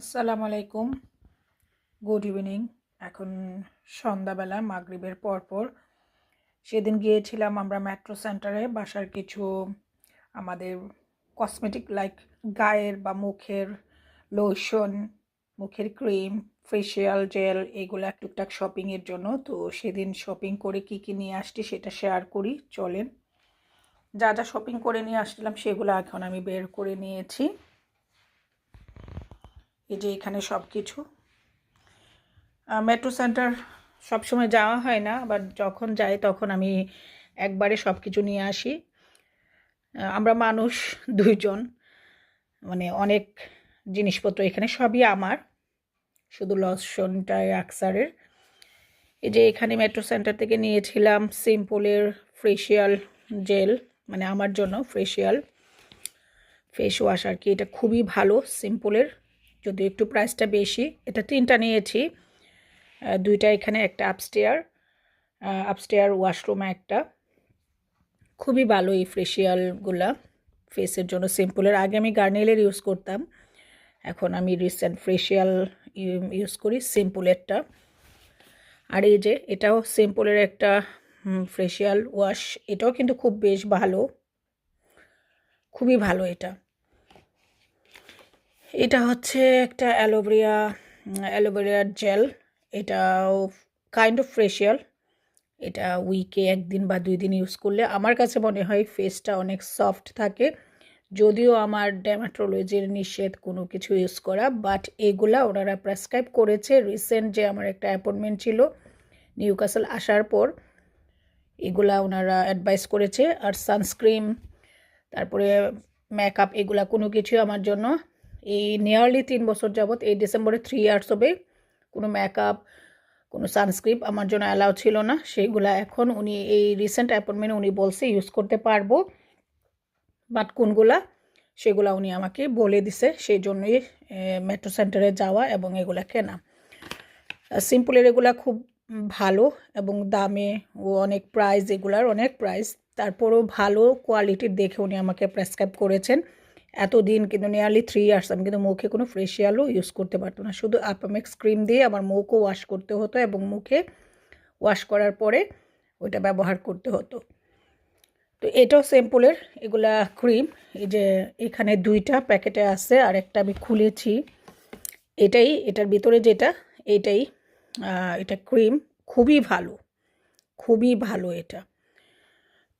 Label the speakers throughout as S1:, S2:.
S1: আসসালামু আলাইকুম। Good evening এখন সন্ধ্যাবেলা, মাগরিবের পরপর। সেদিন গিয়েছিলাম আমরা মেট্রো সেন্টারে বাসার কিছু আমাদের কসমেটিক লাইক গায়ের বা মুখের লোশন মুখের ক্রিম ফেসিয়াল জেল এগুলো এক টুকটাক শপিংয়ের জন্য। তো সেদিন শপিং করে কি কি নিয়ে আসছি সেটা শেয়ার করি। চলেন। যা যা শপিং করে নিয়ে আসছিলাম সেগুলো এখন আমি বের করে নিয়েছি। এই যে এখানে সব কিছু মেট্রো সেন্টার সবসময় যাওয়া হয় না আবার যখন যাই তখন আমি একবারে সব কিছু নিয়ে আসি। আমরা মানুষ দুইজন মানে অনেক জিনিসপত্র এখানে সবই আমার, শুধু লসনটাই আকসারের এই যে এখানে মেট্রো সেন্টার থেকে নিয়েছিলাম সিম্পলের ফেসিয়াল জেল মানে আমার জন্য ফেসিয়াল ফেস ওয়াশ আর কি, এটা খুবই ভালো সিম্পলের যদিও একটু প্রাইসটা বেশি, এটা তিনটা নিয়েছি। দুইটা এখানে, একটা আপস্টেয়ার আপস্টেয়ার ওয়াশরুমে একটা। খুবই ভালো এই ফেসিয়ালগুলা ফেসের জন্য সিম্পলের আগে আমি গার্নেলের ইউজ করতাম, এখন আমি রিসেন্ট ফেসিয়াল ইউজ করি সিম্পলেরটা আর এই যে, এটাও সিম্পলের একটা ফেসিয়াল ওয়াশ এটাও কিন্তু খুব বেশ ভালো। খুবই ভালো এটা। এটা হচ্ছে একটা অ্যালোভেরিয়া অ্যালোভেরিয়ার জেল। এটাও কাইন্ড অফ ফেসিয়াল এটা উইকে একদিন বা দুই দিন ইউজ করলে আমার কাছে মনে হয় ফেসটা অনেক সফট থাকে। যদিও আমার ড্যামাটোলজির নিষেধ কোনো কিছু ইউজ করা বাট এগুলা ওনারা প্রেসক্রাইব করেছে। রিসেন্ট যে আমার একটা অ্যাপয়েন্টমেন্ট ছিল নিউ কাসল আসার পর, এগুলা ওনারা অ্যাডভাইস করেছে। আর সানস্ক্রিন তারপরে মেকআপ এগুলা কোনো কিছু আমার জন্য এই নিয়ারলি তিন বছর যাবৎ, এই ডিসেম্বরে থ্রি ইয়ার্স হবে। কোনো মেকআপ কোনো সানস্ক্রিন আমার জন্য অ্যালাউ ছিল না। সেইগুলা এখন উনি, এই রিসেন্ট অ্যাপয়েন্টমেন্ট উনি বলছে ইউজ করতে পারব। বাট কোনগুলা, সেগুলা উনি আমাকে বলে দিছে। সেই জন্যই মেট্রো সেন্টারে যাওয়া এবং এগুলা কেনা। সিম্পলের এগুলা খুব ভালো এবং দামে ও অনেক প্রাইস এগুলার অনেক প্রাইস তারপরও ভালো কোয়ালিটির দেখে উনি আমাকে প্রেসক্রাইব করেছেন। এতদিন কিন্তু নিয়ারলি থ্রি ইয়ার্স আমি কিন্তু মুখে কোনো ফেসিয়ালও ইউজ করতে পারতো না। শুধু আপামেক্স ক্রিম দিয়ে আমার মুখও ওয়াশ করতে হতো এবং মুখে ওয়াশ করার পরে ওইটা ব্যবহার করতে হতো। তো এটাও সিম্পলের এগুলা ক্রিম এই যে এখানে দুইটা প্যাকেটে আছে আর একটা আমি খুলেছি। এটাই, এটার ভিতরে যেটা, এটাই এটা ক্রিম খুবই ভালো খুবই ভালো এটা।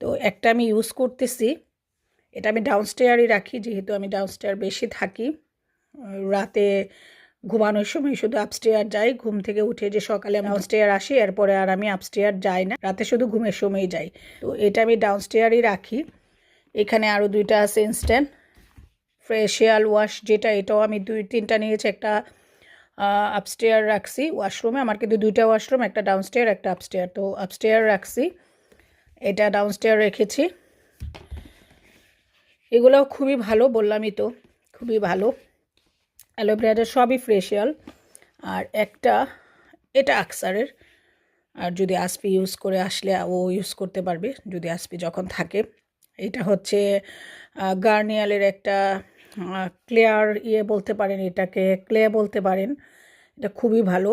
S1: তো একটা আমি ইউজ করতেছি। এটা আমি ডাউনস্টেয়ারই রাখি, যেহেতু আমি ডাউনস্টেয়ার বেশি থাকি। রাতে ঘুমানোর সময় শুধু আপস্টেয়ার যাই, ঘুম থেকে উঠে যে সকালে আমি ডাউনস্টেয়ার আসি, এরপরে আর আমি আপস্টেয়ার যাই না, রাতে শুধু ঘুমের সময় যাই। তো এটা আমি ডাউনস্টেয়ারই রাখি। এখানে আরও দুইটা আছে ইনস্ট্যান্ট ফেসিয়াল ওয়াশ যেটা, এটাও আমি দুই, তিনটা নিয়েছি, একটা আপস্টেয়ার রাখছি। ওয়াশরুমে আমার কিন্তু দুইটা ওয়াশরুম একটা ডাউনস্টেয়ার একটা আপস্টেয়ার তো আপস্টেয়ার রাখছি। এটা ডাউনস্টেয়ার রেখেছি। এগুলোও খুবই ভালো বললামই তো, খুবই ভালো। অ্যালোভেরাটা সবই ফ্রেশিয়াল, আর একটা, এটা আকসারের। আর যদি আসপি ইউজ করে আসলে ও ইউজ করতে পারবে, যদি আসপি যখন থাকে। এটা হচ্ছে গার্নিয়ালের একটা ক্লেয়ার ইয়ে বলতে পারেন, এটাকে ক্লে বলতে পারেন। এটা খুবই ভালো।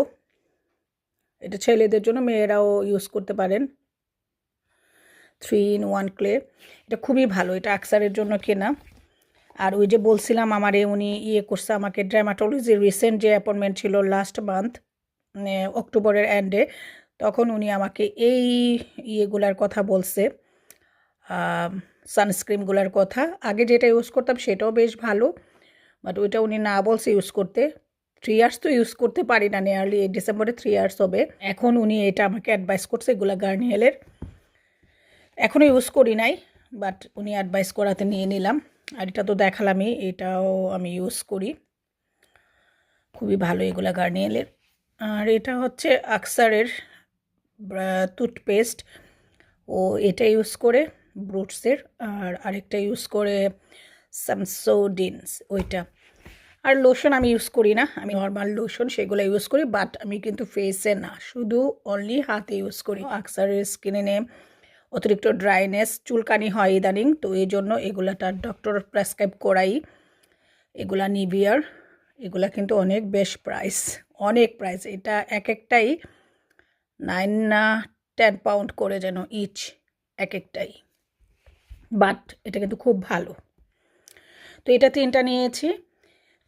S1: এটা ছেলেদের জন্য, মেয়েরাও ইউজ করতে পারেন। Three in one clay. এটা খুবই ভালো, এটা আকসারের জন্য কেনা। আর ওই যে বলছিলাম আমারে, উনি ইয়ে করছে আমাকে ড্রামাটোলজি রিসেন্ট যে অ্যাপয়েন্টমেন্ট ছিল লাস্ট মান্থ অক্টোবরের এন্ডে তখন উনি আমাকে এই ইয়েগুলার কথা বলছে সানস্ক্রিনগুলার কথা। আগে যেটা ইউজ করতাম সেটাও বেশ ভালো বাট ওইটা উনি না বলছে ইউজ করতে। থ্রি ইয়ার্স তো ইউজ করতে পারি না নিয়ারলি ডিসেম্বরে থ্রি ইয়ার্স হবে। এখন উনি এটা আমাকে অ্যাডভাইস করছে এগুলা গার্নিয়েলের এখনও ইউজ করি নাই বাট উনি অ্যাডভাইস করাতে নিয়ে নিলাম। আর এটা তো দেখালামই, এটাও আমি ইউজ করি। খুবই ভালো এগুলা গার্নিয়েলের। আর এটা হচ্ছে আকসারের টুথপেস্ট ও এটা ইউজ করে ব্রুটসের আর আরেকটা ইউজ করে স্যামসোডিনস ওইটা। আর লোশন আমি ইউজ করি না, আমি নর্মাল লোশন সেগুলো ইউজ করি বাট আমি কিন্তু ফেসে না, শুধু অনলি হাতে ইউজ করি। আকসারের স্কিনে অতিরিক্ত ড্রাইনেস চুলকানি হয় ইদানিং, তো এই জন্য এগুলা তার ডক্টর প্রেসক্রাইব করাই। এগুলা নিভিয়ার, এগুলা কিন্তু অনেক বেশ প্রাইস, অনেক প্রাইস। এটা এক একটাই নাইন না টেন পাউন্ড করে যেন ইচ এক একটাই বাট এটা কিন্তু খুব ভালো। তো এটা তিনটা নিয়েছি।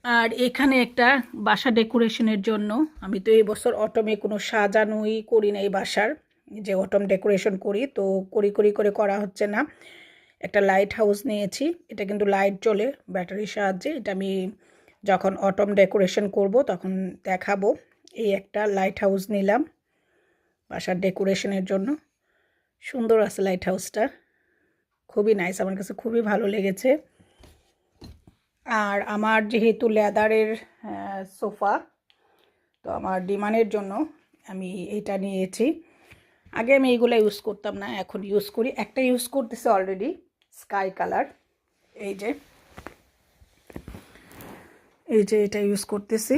S1: আর এখানে একটা বাসা ডেকোরেশনের জন্য, আমি তো এই বছর অটমে কোনো সাজানোই করি না এই বাসার। যে অটম ডেকোরেশন করি, তো করি করি, করে করা হচ্ছে না। একটা লাইট হাউস নিয়েছি, এটা কিন্তু লাইট চলে ব্যাটারির সাহায্যে। এটা আমি যখন অটম ডেকোরেশন করব তখন দেখাবো। এই একটা লাইট হাউস নিলাম বাসার ডেকোরেশনের জন্য। সুন্দর আছে লাইট হাউসটা খুবই নাইস আমার কাছে খুবই ভালো লেগেছে। আর আমার যেহেতু লেদারের সোফা, তো আমার ডিমানের জন্য আমি এটা নিয়েছি। আগে আমি এইগুলো ইউজ করতাম না এখন ইউজ করি। একটা ইউজ করতেছে অলরেডি স্কাই কালার এই যে। এই যে এটা ইউজ করতেছি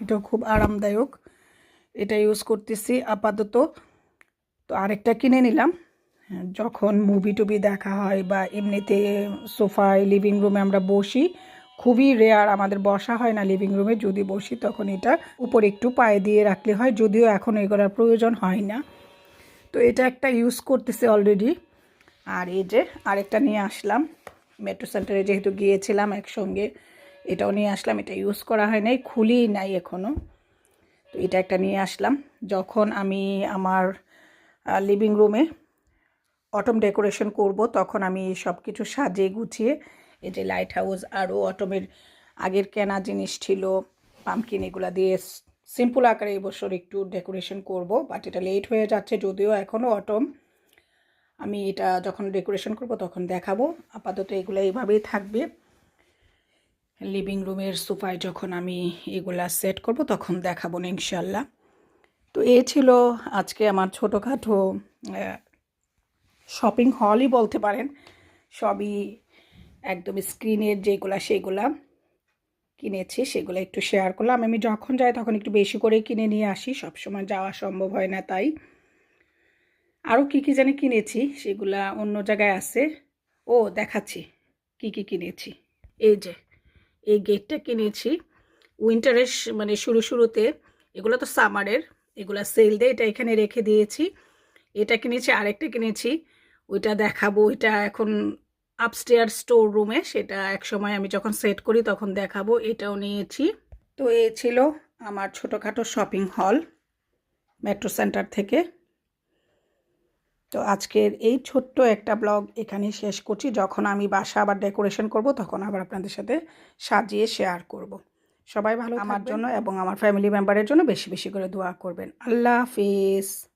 S1: এটাও খুব আরামদায়ক। এটা ইউজ করতেছি আপাতত। তো আরেকটা কিনে নিলাম। হ্যাঁ, যখন মুভি টুভি দেখা হয় বা এমনিতে সোফায় লিভিং রুমে আমরা বসি খুবই রেয়ার আমাদের বসা হয় না লিভিং রুমে যদি বসি তখন এটা উপরে একটু পায়ে দিয়ে রাখলে হয় যদিও এখন এগুলোর প্রয়োজন হয় না। তো এটা একটা ইউজ করতেছে অলরেডি আর এই যে আরেকটা নিয়ে আসলাম। মেট্রো সেন্টারে যেহেতু গিয়েছিলাম একসঙ্গে, এটাও নিয়ে আসলাম। এটা ইউজ করা হয় নাই, খুলিই নাই এখনও তো এটা একটা নিয়ে আসলাম। যখন আমি আমার লিভিং রুমে অটম ডেকোরেশন করব, তখন আমি সব কিছু সাজিয়ে গুছিয়ে, এই যে লাইট হাউস আরও অটমের আগের কেনা জিনিস ছিল পামকিন এগুলো দিয়ে সিম্পল আকারে এবছর একটু ডেকোরেশন করব বাট এটা লেট হয়ে যাচ্ছে যদিও এখনও অটম আমি এটা যখন ডেকোরেশন করব তখন দেখাবো। আপাতত এগুলো এইভাবেই থাকবে। লিভিং রুমের সোফায় যখন আমি এগুলা সেট করব তখন দেখাবো না ইনশাল্লাহ তো এ ছিল আজকে আমার ছোটোখাটো শপিং হলই বলতে পারেন। সবই একদম স্ক্রিনের যেগুলা সেগুলা। কিনেছি, সেগুলো একটু শেয়ার করলাম। আমি যখন যাই তখন একটু বেশি করে কিনে নিয়ে আসি, সবসময় যাওয়া সম্ভব হয় না তাই। আরও কী কী জানি কিনেছি, সেগুলা অন্য জায়গায় আছে। ও, দেখাচ্ছি, কি কি কিনেছি। এই যে, এই গেটটা কিনেছি। উইন্টারের মানে শুরু শুরুতে, এগুলো তো সামারের এগুলো সেল দেয় এটা এখানে রেখে দিয়েছি। এটা কিনেছি, আরেকটা কিনেছি। ওইটা দেখাবো, ওইটা এখন আপস্টেয়ার স্টোর রুমে সেটা এক সময় আমি যখন সেট করি তখন দেখাবো এটাও নিয়েছি। তো এ ছিল আমার ছোটোখাটো শপিং হল মেট্রো সেন্টার থেকে। তো আজকের এই ছোট্ট একটা ব্লগ এখানে শেষ করছি। যখন আমি বাসা আবার ডেকোরেশন করব তখন আবার আপনাদের সাথে সাজিয়ে শেয়ার করব। সবাই ভালো আমার জন্য এবং আমার ফ্যামিলি মেম্বারের জন্য বেশি বেশি করে দোয়া করবেন। আল্লাহ হাফিজ।